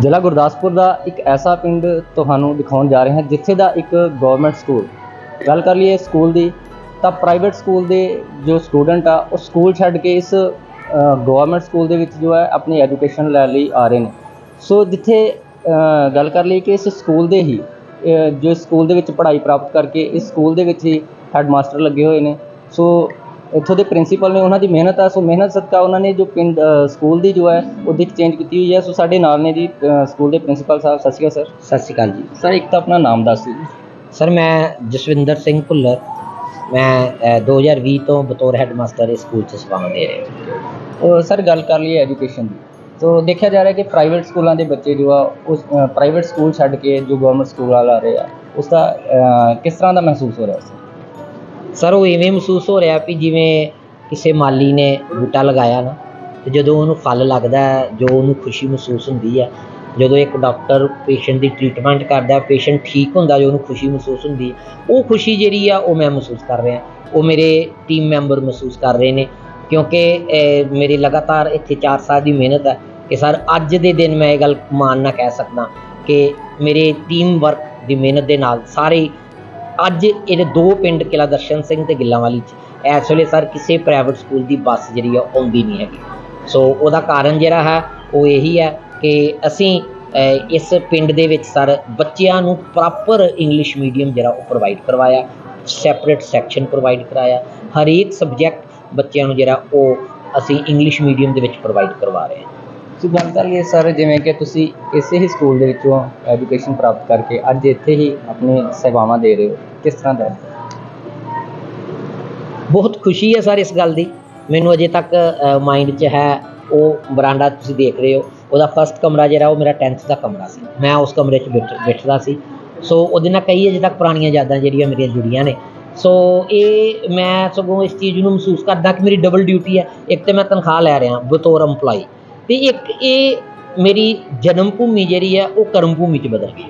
ਜ਼ਿਲ੍ਹਾ ਗੁਰਦਾਸਪੁਰ ਦਾ ਇੱਕ ਐਸਾ ਪਿੰਡ ਤੁਹਾਨੂੰ ਦਿਖਾਉਣ ਜਾ ਰਹੇ ਹਾਂ, ਜਿੱਥੇ ਦਾ ਇੱਕ ਗਵਰਨਮੈਂਟ ਸਕੂਲ ਗੱਲ ਕਰ ਲਈਏ ਸਕੂਲ ਦੀ, ਤਾਂ ਪ੍ਰਾਈਵੇਟ ਸਕੂਲ ਦੇ ਜੋ ਸਟੂਡੈਂਟ ਆ, ਉਹ ਸਕੂਲ ਛੱਡ ਕੇ ਇਸ ਗਵਰਨਮੈਂਟ ਸਕੂਲ ਦੇ ਵਿੱਚ ਜੋ ਹੈ, ਆਪਣੀ ਐਜੂਕੇਸ਼ਨ ਲੈਣ ਲਈ ਆ ਰਹੇ ਨੇ। ਸੋ ਜਿੱਥੇ ਗੱਲ ਕਰ ਲਈਏ ਕਿ ਇਸ ਸਕੂਲ ਦੇ ਹੀ ਜੋ ਇਸ ਸਕੂਲ ਦੇ ਵਿੱਚ ਪੜ੍ਹਾਈ ਪ੍ਰਾਪਤ ਕਰਕੇ ਇਸ ਸਕੂਲ ਦੇ ਵਿੱਚ ਹੀ ਹੈੱਡਮਾਸਟਰ ਲੱਗੇ ਹੋਏ ਨੇ। ਸੋ ਇੱਥੋਂ ਦੇ ਪ੍ਰਿੰਸੀਪਲ ਨੇ ਉਹਨਾਂ ਦੀ ਮਿਹਨਤ ਆ ਸੋ ਮਿਹਨਤ ਸਦਕਾ ਉਹਨਾਂ ਨੇ ਜੋ ਪਿੰਡ ਸਕੂਲ ਦੀ ਜੋ ਹੈ ਉਹ ਦਿੱਖ ਚੇਂਜ ਕੀਤੀ ਹੋਈ ਹੈ। ਸੋ ਸਾਡੇ ਨਾਲ ਨੇ ਜੀ ਸਕੂਲ ਦੇ ਪ੍ਰਿੰਸੀਪਲ ਸਾਹਿਬ ਸਤਿ ਸ਼੍ਰੀ ਅਕਾਲ ਸਰ। ਸਤਿ ਸ਼੍ਰੀ ਅਕਾਲ ਜੀ। ਸਰ ਇੱਕ ਤਾਂ ਆਪਣਾ ਨਾਮ ਦੱਸ ਦਿਓ ਸਰ ਮੈਂ ਜਸਵਿੰਦਰ ਸਿੰਘ ਭੁੱਲਰ। ਮੈਂ ਅ, 2020 ਤੋਂ ਬਤੌਰ ਹੈਡਮਾਸਟਰ ਇਸ ਸਕੂਲ 'ਚ ਸੇਵਾਵਾਂ ਦੇ ਰਿਹਾ ਉਹ ਸਰ ਗੱਲ ਕਰ ਲਈਏ ਐਜੂਕੇਸ਼ਨ ਦੀ। ਸੋ ਦੇਖਿਆ ਜਾ ਰਿਹਾ ਕਿ ਪ੍ਰਾਈਵੇਟ ਸਕੂਲਾਂ ਦੇ ਬੱਚੇ ਜੋ ਆ ਉਸ ਪ੍ਰਾਈਵੇਟ ਸਕੂਲ ਛੱਡ ਕੇ ਜੋ ਗਵਰਨਮੈਂਟ ਸਕੂਲ ਵਾਲ ਆ ਰਹੇ ਆ ਉਸ ਦਾ ਕਿਸ ਤਰ੍ਹਾਂ ਦਾ ਮਹਿਸੂਸ ਹੋ ਰਿਹਾ ਸਰ ਸਰ ਉਹ ਇਵੇਂ ਮਹਿਸੂਸ ਹੋ ਰਿਹਾ ਵੀ ਜਿਵੇਂ ਕਿਸੇ ਮਾਲੀ ਨੇ ਬੂਟਾ ਲਗਾਇਆ ਨਾ ਤੇ ਜਦੋਂ ਉਹਨੂੰ ਫਲ ਲੱਗਦਾ ਹੈ, ਜੋ ਉਹਨੂੰ ਖੁਸ਼ੀ ਮਹਿਸੂਸ ਹੁੰਦੀ ਹੈ ਜਦੋਂ ਇੱਕ ਡਾਕਟਰ ਪੇਸ਼ੈਂਟ ਦੀ ਟ੍ਰੀਟਮੈਂਟ ਕਰਦਾ ਪੇਸ਼ੈਂਟ ਠੀਕ ਹੁੰਦਾ ਜੋ ਉਹਨੂੰ ਖੁਸ਼ੀ ਮਹਿਸੂਸ ਹੁੰਦੀ ਉਹ ਖੁਸ਼ੀ ਜਿਹੜੀ ਆ ਉਹ ਮੈਂ ਮਹਿਸੂਸ ਕਰ ਰਿਹਾ ਉਹ ਮੇਰੇ ਟੀਮ ਮੈਂਬਰ ਮਹਿਸੂਸ ਕਰ ਰਹੇ ਨੇ ਕਿਉਂਕਿ ਅਹ, ਮੇਰੀ ਲਗਾਤਾਰ ਇੱਥੇ 4 ਸਾਲ ਦੀ ਮਿਹਨਤ ਹੈ ਕਿ ਸਰ ਅੱਜ ਦੇ ਦਿਨ ਮੈਂ ਇਹ ਗੱਲ ਮਾਣ ਨਾਲ ਕਹਿ ਸਕਦਾ ਕਿ ਮੇਰੇ ਟੀਮ ਵਰਕ ਦੀ ਮਿਹਨਤ ਦੇ ਨਾਲ ਸਾਰੇ ਅੱਜ ਇਹਦੇ ਦੋ ਪਿੰਡ ਕਿਲਾ ਦਰਸ਼ਨ ਸਿੰਘ ਤੇ ਗਿੱਲਾਂਵਾਲੀ ਚ। ਇਸ ਵੇਲੇ ਸਰ ਕਿਸੇ ਪ੍ਰਾਈਵੇਟ ਸਕੂਲ ਦੀ ਬੱਸ ਜਿਹੜੀ ਆ ਉਹ ਆਉਂਦੀ ਨਹੀਂ ਹੈਗੀ। ਸੋ ਉਹਦਾ ਕਾਰਨ ਜਿਹੜਾ ਹੈ, ਉਹ ਇਹੀ ਹੈ ਕਿ ਅਸੀਂ ਇਸ ਪਿੰਡ ਦੇ ਵਿੱਚ ਸਰ ਬੱਚਿਆਂ ਨੂੰ ਪ੍ਰੋਪਰ ਇੰਗਲਿਸ਼ ਮੀਡੀਅਮ ਜਿਹੜਾ ਉਹ ਪ੍ਰੋਵਾਈਡ ਕਰਵਾਇਆ ਸੈਪਰੇਟ ਸੈਕਸ਼ਨ ਪ੍ਰੋਵਾਈਡ ਕਰਾਇਆ। ਹਰੇਕ ਸਬਜੈਕਟ ਬੱਚਿਆਂ ਨੂੰ ਜਿਹੜਾ ਉਹ ਅਸੀਂ ਇੰਗਲਿਸ਼ ਮੀਡੀਅਮ ਦੇ ਵਿੱਚ ਪ੍ਰੋਵਾਈਡ ਕਰਵਾ ਰਹੇ ਹਾਂ। ਸੋ ਗੱਲ ਕਰ ਲਈਏ ਸਰ, ਜਿਵੇਂ ਕਿ ਤੁਸੀਂ ਇਸੇ ਹੀ ਸਕੂਲ ਦੇ ਵਿੱਚੋਂ ਐਜੂਕੇਸ਼ਨ ਪ੍ਰਾਪਤ ਕਰਕੇ ਅੱਜ ਇੱਥੇ ਹੀ ਆਪਣੀ ਸੇਵਾਵਾਂ ਦੇ ਰਹੇ ਹੋ। ਕਿਸ ਤਰ੍ਹਾਂ ਦਾ ਬਹੁਤ ਖੁਸ਼ੀ ਹੈ ਸਰ ਇਸ ਗੱਲ ਦੀ। ਮੈਨੂੰ ਅਜੇ ਤੱਕ ਮਾਈਂਡ 'ਚ ਹੈ, ਉਹ ਬਰਾਂਡਾ ਤੁਸੀਂ ਦੇਖ ਰਹੇ ਹੋ। ਉਹਦਾ ਫਸਟ ਕਮਰਾ ਜਿਹੜਾ, ਉਹ ਮੇਰਾ 10th ਦਾ ਕਮਰਾ ਸੀ। ਮੈਂ ਉਸ ਕਮਰੇ 'ਚ ਬੈਠ, ਬੈਠਦਾ ਸੀ। ਸੋ ਉਹਦੇ ਨਾਲ ਕਈ ਅਜੇ ਤੱਕ ਪੁਰਾਣੀਆਂ ਯਾਦਾਂ ਜਿਹੜੀਆਂ ਮੇਰੀਆਂ ਜੁੜੀਆਂ ਨੇ। ਸੋ ਇਹ ਮੈਂ ਸਗੋਂ ਇਸ ਚੀਜ਼ ਨੂੰ ਮਹਿਸੂਸ ਕਰਦਾ ਕਿ ਮੇਰੀ ਡਬਲ ਡਿਊਟੀ ਹੈ। ਇੱਕ ਤੇ ਮੈਂ ਤਨਖਾਹ ਲੈ ਰਿਹਾ, ਬਤੌਰ EMPLOYE ਤੇ ਇੱਕ, ਇਹ ਮੇਰੀ ਜਨਮ ਭੂਮੀ ਜਿਹੜੀ ਹੈ, ਉਹ ਕਰਮ ਭੂਮੀ 'ਚ ਬਦਲ ਗਈ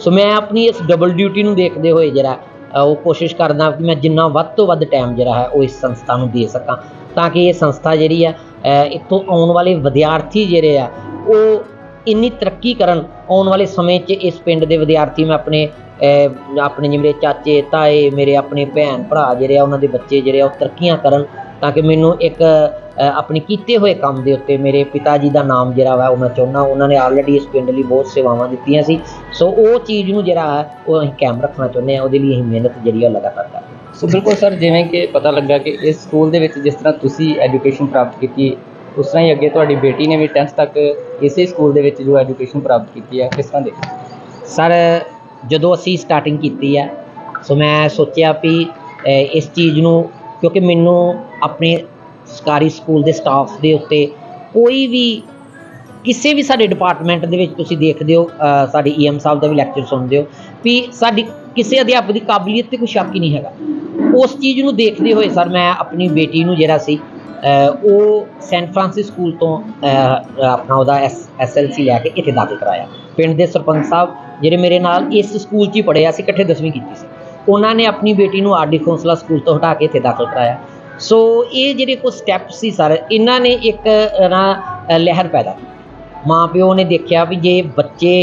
ਸੋ ਮੈਂ ਆਪਣੀ ਇਸ ਡਬਲ ਡਿਊਟੀ ਨੂੰ ਦੇਖਦੇ ਹੋਏ ਜਿਹੜਾ ਉਹ ਕੋਸ਼ਿਸ਼ ਕਰਦਾ ਕਿ ਮੈਂ ਜਿੰਨਾ ਵੱਧ ਤੋਂ ਵੱਧ ਟਾਈਮ ਜਿਹੜਾ ਹੈ, ਉਹ ਇਸ ਸੰਸਥਾ ਨੂੰ ਦੇ ਸਕਾਂ, ਤਾਂ ਕਿ ਇਹ ਸੰਸਥਾ ਜਿਹੜੀ ਆ ਇੱਥੋਂ ਆਉਣ ਵਾਲੇ ਵਿਦਿਆਰਥੀ ਜਿਹੜੇ ਆ, ਉਹ ਇੰਨੀ ਤਰੱਕੀ ਕਰਨ, ਆਉਣ ਵਾਲੇ ਸਮੇਂ 'ਚ ਇਸ ਪਿੰਡ ਦੇ ਵਿਦਿਆਰਥੀ ਮੈਂ ਆਪਣੇ ਆਪਣੇ ਜਿਵੇਂ ਚਾਚੇ, ਤਾਏ, ਮੇਰੇ ਆਪਣੇ ਭੈਣ ਭਰਾ ਜਿਹੜੇ ਆ, ਉਹਨਾਂ ਦੇ ਬੱਚੇ ਜਿਹੜੇ ਆ, ਉਹ ਤਰੱਕੀਆਂ ਕਰਨ ਤਾਂ ਕਿ ਮੈਨੂੰ ਇੱਕ ਆਪਣੀ ਕੀਤੇ ਹੋਏ ਕੰਮ ਦੇ ਉੱਤੇ ਮੇਰੇ ਪਿਤਾ ਜੀ ਦਾ ਨਾਮ ਜਿਹੜਾ ਵਾ ਉਹ ਮੈਂ ਚਾਹੁੰਦਾ ਉਹਨਾਂ ਨੇ ਆਲਰੇਡੀ ਇਸ ਪਿੰਡ ਲਈ ਬਹੁਤ ਸੇਵਾਵਾਂ ਦਿੱਤੀਆਂ ਸੀ। ਸੋ ਉਹ ਚੀਜ਼ ਨੂੰ ਜਿਹੜਾ ਹੈ ਉਹ ਅਸੀਂ ਕਾਇਮ ਰੱਖਣਾ ਚਾਹੁੰਦੇ ਆ ਉਹਦੇ ਲਈ ਅਸੀਂ ਮਿਹਨਤ ਜਿਹੜੀ ਆ ਉਹ ਲਗਾਤਾਰ ਕਰ ਰਹੇ ਹਾਂ। ਸੋ ਬਿਲਕੁਲ ਸਰ ਜਿਵੇਂ ਕਿ ਪਤਾ ਲੱਗਾ ਕਿ ਇਸ ਸਕੂਲ ਦੇ ਵਿੱਚ ਜਿਸ ਤਰ੍ਹਾਂ ਤੁਸੀਂ ਐਜੂਕੇਸ਼ਨ ਪ੍ਰਾਪਤ ਕੀਤੀ ਉਸ ਤਰ੍ਹਾਂ ਹੀ ਅੱਗੇ ਤੁਹਾਡੀ ਬੇਟੀ ਨੇ ਵੀ 10th ਤੱਕ ਇਸੇ ਸਕੂਲ ਦੇ ਵਿੱਚ ਜੋ ਐਜੂਕੇਸ਼ਨ ਪ੍ਰਾਪਤ ਕੀਤੀ ਹੈ ਕਿਸ ਤਰ੍ਹਾਂ ਦੇ ਸਰ ਜਦੋਂ ਅਸੀਂ ਸਟਾਰਟਿੰਗ ਕੀਤੀ ਹੈ ਸੋ ਮੈਂ ਸੋਚਿਆ ਵੀ ਇਸ ਚੀਜ਼ ਨੂੰ ਕਿਉਂਕਿ ਮੈਨੂੰ ਆਪਣੇ ਸਰਕਾਰੀ ਸਕੂਲ ਦੇ ਸਟਾਫ ਦੇ ਉੱਤੇ ਕੋਈ ਵੀ ਕਿਸੇ ਵੀ ਸਾਡੇ ਡਿਪਾਰਟਮੈਂਟ ਦੇ ਵਿੱਚ ਤੁਸੀਂ ਦੇਖਦੇ ਹੋ ਅ, ਸਾਡੇ ਈਐਮ ਸਾਹਿਬ ਦਾ ਵੀ ਲੈਕਚਰ ਸੁਣਦੇ ਹੋ ਵੀ ਸਾਡੀ ਕਿਸੇ ਅਧਿਆਪਕ ਦੀ ਕਾਬਲੀਅਤ ਤੇ ਕੋਈ ਸ਼ੱਕ ਹੀ ਨਹੀਂ ਹੈਗਾ। ਉਸ ਚੀਜ਼ ਨੂੰ ਦੇਖਦੇ ਹੋਏ ਸਰ ਮੈਂ ਆਪਣੀ ਬੇਟੀ ਨੂੰ ਜਿਹੜਾ ਸੀ ਉਹ ਸੈਂਟ ਫ੍ਰਾਂਸਿਸ ਸਕੂਲ ਤੋਂ ਆਪਣਾ ਉਹਦਾ ਐਸਐਲਸੀ ਲੈ ਕੇ ਇੱਥੇ ਦਾਖਲ ਕਰਾਇਆ। ਪਿੰਡ ਦੇ ਸਰਪੰਚ ਸਾਹਿਬ ਜਿਹੜੇ ਮੇਰੇ ਨਾਲ ਇਸ ਸਕੂਲ 'ਚ ਹੀ ਪੜ੍ਹੇ ਅਸੀਂ ਇਕੱਠੇ 10ਵੀਂ ਕੀਤੀ ਸੀ। ਉਹਨਾਂ ਨੇ ਆਪਣੀ ਬੇਟੀ ਨੂੰ ਆਰਡੀ ਕੌਂਸਲਾ ਸਕੂਲ ਤੋਂ ਹਟਾ ਕੇ ਇੱਥੇ ਦਾਖਲ ਕਰਾਇਆ। ਸੋ ਇਹ ਜਿਹੜੇ ਕੋਈ ਸਟੈਪ ਸੀ ਸਰ, ਇਹਨਾਂ ਨੇ ਇੱਕ ਨਾ ਲਹਿਰ ਪੈਦਾ ਕੀਤੀ। ਮਾਂ ਪਿਓ ਨੇ ਦੇਖਿਆ ਵੀ ਜੇ ਬੱਚੇ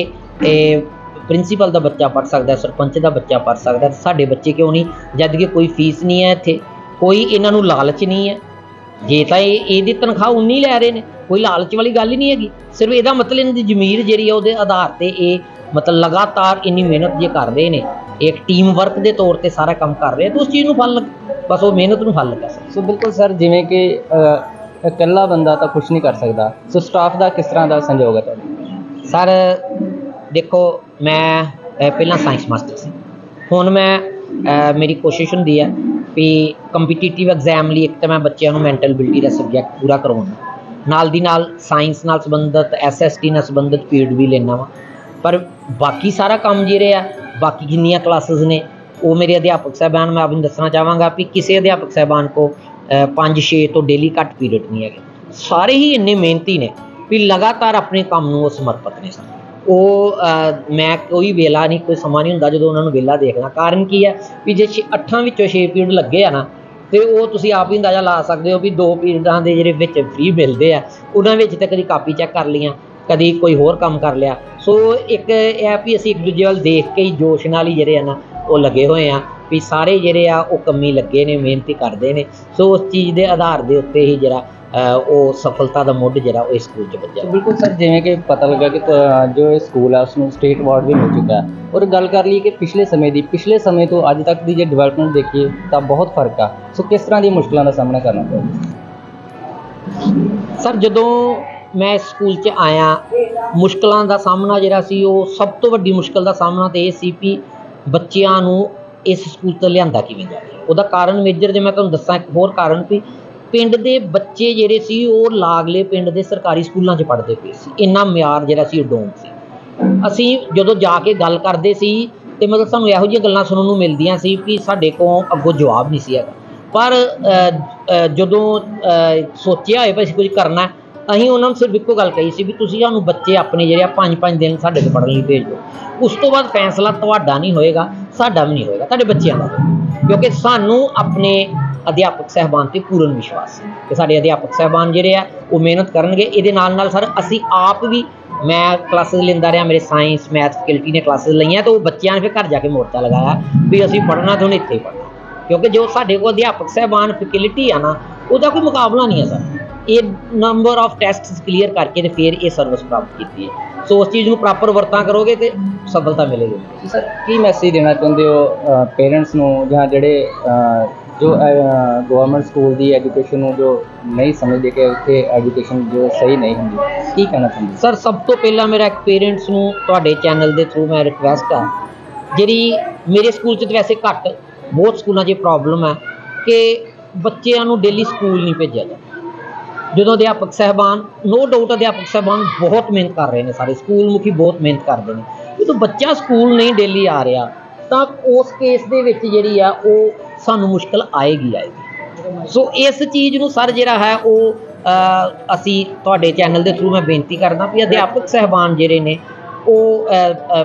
ਪ੍ਰਿੰਸੀਪਲ ਦਾ ਬੱਚਾ ਪੜ ਸਕਦਾ, ਸਰਪੰਚ ਦਾ ਬੱਚਾ ਪੜ ਸਕਦਾ ਸਾਡੇ ਬੱਚੇ ਕਿਉਂ ਨਹੀਂ? ਜਦ ਕਿ ਕੋਈ ਫੀਸ ਨਹੀਂ ਹੈ ਇੱਥੇ, ਕੋਈ ਇਹਨਾਂ ਨੂੰ ਲਾਲਚ ਨਹੀਂ ਹੈ। ਜੇ ਤਾਂ ਇਹ, ਇਹਦੀ ਤਨਖਾਹ ਉਨੀ ਲੈ ਰਹੇ ਨੇ, ਕੋਈ ਲਾਲਚ ਵਾਲੀ ਗੱਲ ਹੀ ਨਹੀਂ ਹੈਗੀ। ਸਿਰਫ ਇਹਦਾ ਮਤਲਬ ਇਹਨਾਂ ਦੀ ਜ਼ਮੀਰ ਜਿਹੜੀ ਹੈ ਉਹਦੇ ਆਧਾਰ ਤੇ ਇਹ ਮਤਲਬ ਲਗਾਤਾਰ ਇੰਨੀ ਮਿਹਨਤ ਜੇ ਕਰ ਰਹੇ ਨੇ ਇੱਕ ਟੀਮ ਵਰਕ ਦੇ ਤੌਰ ਤੇ ਸਾਰਾ ਕੰਮ ਕਰ ਰਹੇ ਆ ਤਾਂ ਉਸ ਚੀਜ਼ ਨੂੰ ਫਲ ਬਸ ਉਹ ਮਿਹਨਤ ਨੂੰ ਫਲ ਲੱਗਾ ਸਰ ਸੋ ਬਿਲਕੁਲ ਸਰ ਜਿਵੇਂ ਕਿ ਇਕੱਲਾ ਬੰਦਾ ਤਾਂ ਕੁਝ ਨਹੀਂ ਕਰ ਸਕਦਾ। ਸੋ ਸਟਾਫ ਦਾ ਕਿਸ ਤਰ੍ਹਾਂ ਦਾ ਸੰਯੋਗ ਹੈ ਤੁਹਾਡਾ? ਸਰ ਦੇਖੋ ਮੈਂ ਪਹਿਲਾਂ ਸਾਇੰਸ ਮਾਸਟਰ ਸੀ। ਹੁਣ ਮੈਂ ਮੇਰੀ ਕੋਸ਼ਿਸ਼ ਹੁੰਦੀ ਹੈ ਵੀ ਕੰਪੀਟੀਟਿਵ ਐਗਜ਼ਾਮ ਲਈ ਇੱਕ ਤਾਂ ਮੈਂ ਬੱਚਿਆਂ ਨੂੰ ਮੈਂਟਲ ਬਿਲਿਟੀ ਦਾ ਸਬਜੈਕਟ ਪੂਰਾ ਕਰਵਾਉਣਾ ਨਾਲ ਦੀ ਨਾਲ ਸਾਇੰਸ ਨਾਲ ਸੰਬੰਧਿਤ ਐਸਐਸਟੀ ਨਾਲ ਸੰਬੰਧਿਤ ਪੀਰੀਅਡ ਵੀ ਲੈਣਾ ਵਾ। ਪਰ ਬਾਕੀ ਸਾਰਾ ਕੰਮ ਜਿਹੜੇ ਆ ਬਾਕੀ ਜਿੰਨੀਆਂ ਕਲਾਸਿਸ ਨੇ, ਉਹ ਮੇਰੇ ਅਧਿਆਪਕ ਸਾਹਿਬਾਨ, ਮੈਂ ਆਪ ਨੂੰ ਦੱਸਣਾ ਚਾਹਾਂਗਾ ਵੀ ਕਿਸੇ ਅਧਿਆਪਕ ਸਾਹਿਬਾਨ ਕੋ 5-6 ਤੋਂ ਡੇਲੀ ਘੱਟ ਪੀਰੀਅਡ ਨਹੀਂ ਹੈਗੇ। ਸਾਰੇ ਹੀ ਇੰਨੇ ਮਿਹਨਤੀ ਨੇ ਵੀ ਲਗਾਤਾਰ ਆਪਣੇ ਕੰਮ ਨੂੰ ਉਹ ਸਮਰਪਿਤ ਨੇ। ਸਰ ਉਹ ਮੈਂ ਕੋਈ ਵੇਲਾ ਨਹੀਂ, ਕੋਈ ਸਮਾਂ ਨਹੀਂ ਹੁੰਦਾ ਜਦੋਂ ਉਹਨਾਂ ਨੂੰ ਵੇਲਾ ਦੇਖਣਾ। ਕਾਰਨ ਕੀ ਹੈ ਵੀ ਜੇ 8 ਵਿੱਚੋਂ 6 ਪੀਰੀਅਡ ਲੱਗੇ ਆ ਨਾ ਤੇ ਉਹ ਤੁਸੀਂ ਆਪ ਹੀ ਅੰਦਾਜ਼ਾ ਲਾ ਸਕਦੇ ਹੋ ਵੀ ਦੋ ਪੀਰੀਅਡਾਂ ਦੇ ਜਿਹੜੇ ਵਿੱਚ ਫ੍ਰੀ ਮਿਲਦੇ ਆ, ਉਹਨਾਂ ਵਿੱਚ ਤਾਂ ਕਦੀ ਕਾਪੀ ਚੈੱਕ ਕਰ ਲਈਆਂ। ਕਦੀ ਕੋਈ ਹੋਰ ਕੰਮ ਕਰ ਲਿਆ। ਸੋ ਇੱਕ ਇਹ ਆ ਵੀ ਅਸੀਂ ਇੱਕ ਦੂਜੇ ਵੱਲ ਦੇਖ ਕੇ ਹੀ ਜੋਸ਼ ਨਾਲ ਹੀ ਜਿਹੜੇ ਆ ਨਾ ਉਹ ਲੱਗੇ ਹੋਏ ਹਾਂ ਵੀ ਸਾਰੇ ਜਿਹੜੇ ਆ ਉਹ ਕੰਮੀ ਲੱਗੇ ਨੇ ਮਿਹਨਤੀ ਕਰਦੇ ਨੇ। ਸੋ ਉਸ ਚੀਜ਼ ਦੇ ਆਧਾਰ ਦੇ ਉੱਤੇ ਹੀ ਜਿਹੜਾ ਉਹ ਸਫਲਤਾ ਦਾ ਮੁੱਢ ਜਿਹੜਾ ਉਹ ਇਸ ਸਕੂਲ 'ਚ ਵੱਜਿਆ। ਬਿਲਕੁਲ ਸਰ ਜਿਵੇਂ ਕਿ ਪਤਾ ਲੱਗਾ ਕਿ ਜੋ ਇਹ ਸਕੂਲ ਆ ਉਸ ਨੂੰ ਸਟੇਟ ਅਵਾਰਡ ਵੀ ਮਿਲ ਚੁੱਕਾ ਹੈ। ਔਰ ਗੱਲ ਕਰ ਲਈ ਕਿ ਪਿਛਲੇ ਸਮੇਂ ਦੀ ਪਿਛਲੇ ਸਮੇਂ ਤੋਂ ਅੱਜ ਤੱਕ ਦੀ ਜੇ ਡਿਵੈਲਪਮੈਂਟ ਦੇਖੀਏ ਤਾਂ ਬਹੁਤ ਫ਼ਰਕ ਆ। ਸੋ ਕਿਸ ਤਰ੍ਹਾਂ ਦੀ ਮੁਸ਼ਕਲਾਂ ਦਾ ਸਾਹਮਣਾ ਕਰਨਾ ਪਿਆ ਸਰ ਜਦੋਂ ਮੈਂ ਇਸ ਸਕੂਲ 'ਚ ਆਇਆ। ਮੁਸ਼ਕਲਾਂ ਦਾ ਸਾਹਮਣਾ ਜਿਹੜਾ ਸੀ, ਉਹ ਸਭ ਤੋਂ ਵੱਡੀ ਮੁਸ਼ਕਲ ਦਾ ਸਾਹਮਣਾ ਤੇ ਇਹ ਸੀ ਵੀ ਬੱਚਿਆਂ ਨੂੰ ਇਸ ਸਕੂਲ ਤੋਂ ਲਿਆਂਦਾ ਕਿਵੇਂ ਜਾਵੇ। ਉਹਦਾ ਕਾਰਨ ਮੇਜਰ, ਜੇ ਮੈਂ ਤੁਹਾਨੂੰ ਦੱਸਾਂ ਇੱਕ ਹੋਰ ਕਾਰਨ ਵੀ, ਪਿੰਡ ਦੇ ਬੱਚੇ ਜਿਹੜੇ ਸੀ, ਉਹ ਲਾਗਲੇ ਪਿੰਡ ਦੇ ਸਰਕਾਰੀ ਸਕੂਲਾਂ 'ਚ ਪੜ੍ਹਦੇ ਪਏ ਸੀ। ਇੰਨਾ ਮਿਆਰ ਜਿਹੜਾ ਸੀ, ਉਹ ਡੋਮ ਸੀ। ਅਸੀਂ ਜਦੋਂ ਜਾ ਕੇ ਗੱਲ ਕਰਦੇ ਸੀ, ਤੇ ਮਤਲਬ ਸਾਨੂੰ ਇਹੋ ਜਿਹੀਆਂ ਗੱਲਾਂ ਸੁਣਨ ਨੂੰ ਮਿਲਦੀਆਂ ਸੀ ਕਿ ਸਾਡੇ ਕੋਲ ਅੱਗੋਂ ਜਵਾਬ ਨਹੀਂ ਸੀ ਹੈਗਾ। ਪਰ ਜਦੋਂ ਸੋਚਿਆ ਹੋਏ ਵੀ ਅਸੀਂ ਕੁਝ ਕਰਨਾ ਅਸੀਂ ਉਹਨਾਂ ਨੂੰ ਸਿਰਫ ਇੱਕੋ ਗੱਲ ਕਹੀ ਸੀ ਵੀ ਤੁਸੀਂ ਸਾਨੂੰ ਬੱਚੇ ਆਪਣੇ ਜਿਹੜੇ ਆ ਪੰਜ ਪੰਜ ਦਿਨ ਸਾਡੇ ਤੋਂ ਪੜ੍ਹਨ ਲਈ ਭੇਜ ਦਿਓ। ਉਸ ਤੋਂ ਬਾਅਦ ਫੈਸਲਾ ਤੁਹਾਡਾ ਨਹੀਂ ਹੋਏਗਾ, ਸਾਡਾ ਵੀ ਨਹੀਂ ਹੋਏਗਾ, ਤੁਹਾਡੇ ਬੱਚਿਆਂ ਦਾ। ਹੋਏਗਾ। ਕਿਉਂਕਿ ਸਾਨੂੰ ਆਪਣੇ ਅਧਿਆਪਕ ਸਹਿਬਾਨ ਤੇ ਪੂਰਨ ਵਿਸ਼ਵਾਸ ਹੈ ਕਿ ਸਾਡੇ ਅਧਿਆਪਕ ਸਹਿਬਾਨ ਜਿਹੜੇ ਆ, ਉਹ ਮਿਹਨਤ ਕਰਨਗੇ। ਇਹਦੇ ਨਾਲ ਨਾਲ ਸਰ, ਅਸੀਂ ਆਪ ਵੀ, ਮੈਂ ਕਲਾਸਿਸ ਲੈਂਦਾ ਰਿਹਾ, ਮੇਰੇ ਸਾਇੰਸ, ਮੈਥ ਫੈਕਲਟੀ ਨੇ ਕਲਾਸਿਸ ਲਈਆਂ ਤਾਂ ਉਹ ਬੱਚਿਆਂ ਨੇ ਫਿਰ ਘਰ ਜਾ ਕੇ ਮੋਰਚਾ ਲਗਾਇਆ ਵੀ ਅਸੀਂ ਪੜ੍ਹਨਾ ਤਾਂ ਹੁਣ ਇੱਥੇ ਹੀ ਪੜ੍ਹਨਾ। ਕਿਉਂਕਿ ਜੋ ਸਾਡੇ ਕੋਲ ਅਧਿਆਪਕ ਸਹਿਬਾਨ ਫੈਕਲਟੀ ਆ ਨਾ, ਉਹਦਾ ਕੋਈ ਮੁਕਾਬਲਾ ਨਹੀਂ ਹੈ ਸਰ। ਇਹ ਨੰਬਰ ਆਫ ਟੈਸਟਸ ਕਲੀਅਰ ਕਰਕੇ ਤੇ ਫਿਰ ਇਹ ਸਰਵਿਸ ਪ੍ਰਾਪਤ ਕੀਤੀ ਹੈ। ਸੋ ਉਸ ਚੀਜ਼ ਨੂੰ ਪ੍ਰੋਪਰ ਵਰਤਾਂ ਕਰੋਗੇ ਤੇ ਸਫਲਤਾ ਮਿਲੇਗੀ। ਸਰ ਕੀ ਮੈਸੇਜ ਦੇਣਾ ਚਾਹੁੰਦੇ ਹੋ ਪੇਰੈਂਟਸ ਨੂੰ ਜਾਂ ਜਿਹੜੇ ਜੋ ਗਵਰਨਮੈਂਟ ਸਕੂਲ ਦੀ ਐਜੂਕੇਸ਼ਨ ਨੂੰ ਜੋ ਨਹੀਂ ਸਮਝਦੇ ਕਿ ਉੱਥੇ ਐਜੂਕੇਸ਼ਨ ਜੋ ਸਹੀ ਨਹੀਂ ਹੁੰਦੀ ਕੀ ਕਹਿਣਾ ਚਾਹੁੰਦੇ ਸਰ ਸਭ ਤੋਂ ਪਹਿਲਾਂ ਮੇਰਾ ਇੱਕ ਪੇਰੈਂਟਸ ਨੂੰ ਤੁਹਾਡੇ ਚੈਨਲ ਦੇ ਥਰੂ ਮੈਂ ਰਿਕਵੈਸਟ ਆ। ਜਿਹੜੀ ਮੇਰੇ ਸਕੂਲ 'ਚ ਤਾਂ ਵੈਸੇ ਘੱਟ ਬਹੁਤ ਸਕੂਲਾਂ 'ਚ ਪ੍ਰੋਬਲਮ ਹੈ ਕਿ ਬੱਚਿਆਂ ਨੂੰ ਡੇਲੀ ਸਕੂਲ ਨਹੀਂ ਭੇਜਿਆ ਜਾਂਦਾ। ਜਦੋਂ ਅਧਿਆਪਕ ਸਹਿਬਾਨ ਨੋ ਡਾਊਟ ਅਧਿਆਪਕ ਸਹਿਬਾਨ ਬਹੁਤ ਮਿਹਨਤ ਕਰ ਰਹੇ ਨੇ ਸਾਰੇ, ਸਕੂਲ ਮੁਖੀ ਬਹੁਤ ਮਿਹਨਤ ਕਰਦੇ ਨੇ। ਜਦੋਂ ਬੱਚਾ ਸਕੂਲ ਨਹੀਂ ਡੇਲੀ ਆ ਰਿਹਾ, ਤਾਂ ਉਸ ਕੇਸ ਦੇ ਵਿੱਚ ਜਿਹੜੀ ਆ, ਉਹ ਸਾਨੂੰ ਮੁਸ਼ਕਲ ਆਏਗੀ ਆਏਗੀ। ਸੋ ਇਸ ਚੀਜ਼ ਨੂੰ ਸਰ ਜਿਹੜਾ ਹੈ, ਉਹ ਅਸੀਂ ਤੁਹਾਡੇ ਚੈਨਲ ਦੇ ਥਰੂ ਮੈਂ ਬੇਨਤੀ ਕਰਦਾ ਵੀ ਅਧਿਆਪਕ ਸਹਿਬਾਨ ਜਿਹੜੇ ਨੇ, ਉਹ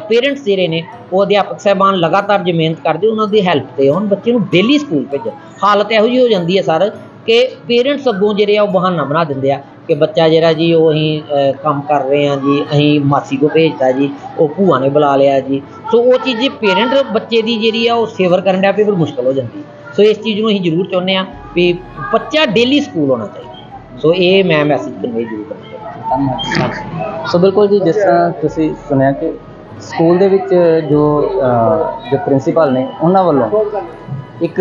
ਪੇਰੈਂਟਸ ਜਿਹੜੇ ਨੇ, ਉਹ ਅਧਿਆਪਕ ਸਹਿਬਾਨ ਲਗਾਤਾਰ ਜੇ ਮਿਹਨਤ ਕਰਦੇ, ਉਹਨਾਂ ਦੀ ਹੈਲਪ ਤੇ ਹੁਣ ਬੱਚੇ ਨੂੰ ਡੇਲੀ ਸਕੂਲ ਭੇਜਣ। ਹਾਲਤ ਇਹੋ ਜਿਹੀ ਹੋ ਜਾਂਦੀ ਹੈ ਸਰ ਕਿ ਪੇਰੈਂਟਸ ਅੱਗੋਂ ਜਿਹੜੇ ਆ ਉਹ ਬਹਾਨਾ ਬਣਾ ਦਿੰਦੇ ਆ ਕਿ ਬੱਚਾ ਜਿਹੜਾ ਜੀ ਉਹ ਅਸੀਂ ਕੰਮ ਕਰ ਰਹੇ ਹਾਂ ਜੀ, ਅਸੀਂ ਮਾਸੀ ਕੋ ਭੇਜਤਾ ਜੀ, ਉਹ ਭੂਆ ਨੇ ਬੁਲਾ ਲਿਆ ਜੀ। ਸੋ ਉਹ ਚੀਜ਼ ਜੇ ਪੇਰੈਂਟ ਬੱਚੇ ਦੀ ਜਿਹੜੀ ਆ ਉਹ ਸੇਵਰ ਕਰਨ ਦਾ ਫਿਰ ਮੁਸ਼ਕਲ ਹੋ ਜਾਂਦੀ। ਸੋ ਇਸ ਚੀਜ਼ ਨੂੰ ਅਸੀਂ ਜ਼ਰੂਰ ਚਾਹੁੰਦੇ ਆ ਵੀ ਬੱਚਾ ਡੇਲੀ ਸਕੂਲ ਹੋਣਾ ਚਾਹੀਦਾ। ਸੋ ਇਹ ਮੈਂ ਮੈਸੇਜ ਕਨਵੇ ਜ਼ਰੂਰ ਕਰਨਾ ਚਾਹੁੰਦਾ। ਧੰਨਵਾਦ। ਸੋ ਬਿਲਕੁਲ ਜੀ, ਜਿਸ ਤਰ੍ਹਾਂ ਤੁਸੀਂ ਸੁਣਿਆ ਕਿ ਸਕੂਲ ਦੇ ਵਿੱਚ ਜੋ ਜੋ ਪ੍ਰਿੰਸੀਪਲ ਨੇ, ਉਹਨਾਂ ਵੱਲੋਂ ਇੱਕ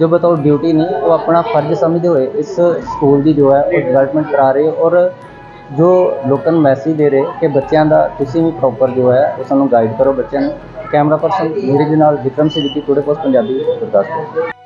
ਜੋ ਬਤੌਰ ਡਿਊਟੀ ਨੇ ਉਹ ਆਪਣਾ ਫਰਜ਼ ਸਮਝਦੇ ਹੋਏ ਇਸ ਸਕੂਲ ਦੀ ਜੋ ਹੈ, ਉਹ ਡਿਵੈਲਪਮੈਂਟ ਕਰਾ ਰਹੇ ਔਰ ਜੋ ਲੋਕਾਂ ਨੂੰ ਮੈਸੇਜ ਦੇ ਰਹੇ ਕਿ ਬੱਚਿਆਂ ਦਾ ਤੁਸੀਂ ਵੀ ਪ੍ਰੋਪਰ ਜੋ ਹੈ, ਉਹ ਸਾਨੂੰ ਗਾਈਡ ਕਰੋ ਬੱਚਿਆਂ ਨੂੰ। ਕੈਮਰਾ ਪਰਸਨ ਮੇਰੇ ਦੇ ਨਾਲ ਵਿਕਰਮ ਸਿੰਘ ਜੀ ਟੂਡੇ ਪੋਸਟ ਪੰਜਾਬੀ ਗੁਰਦਾਸਪੁਰ।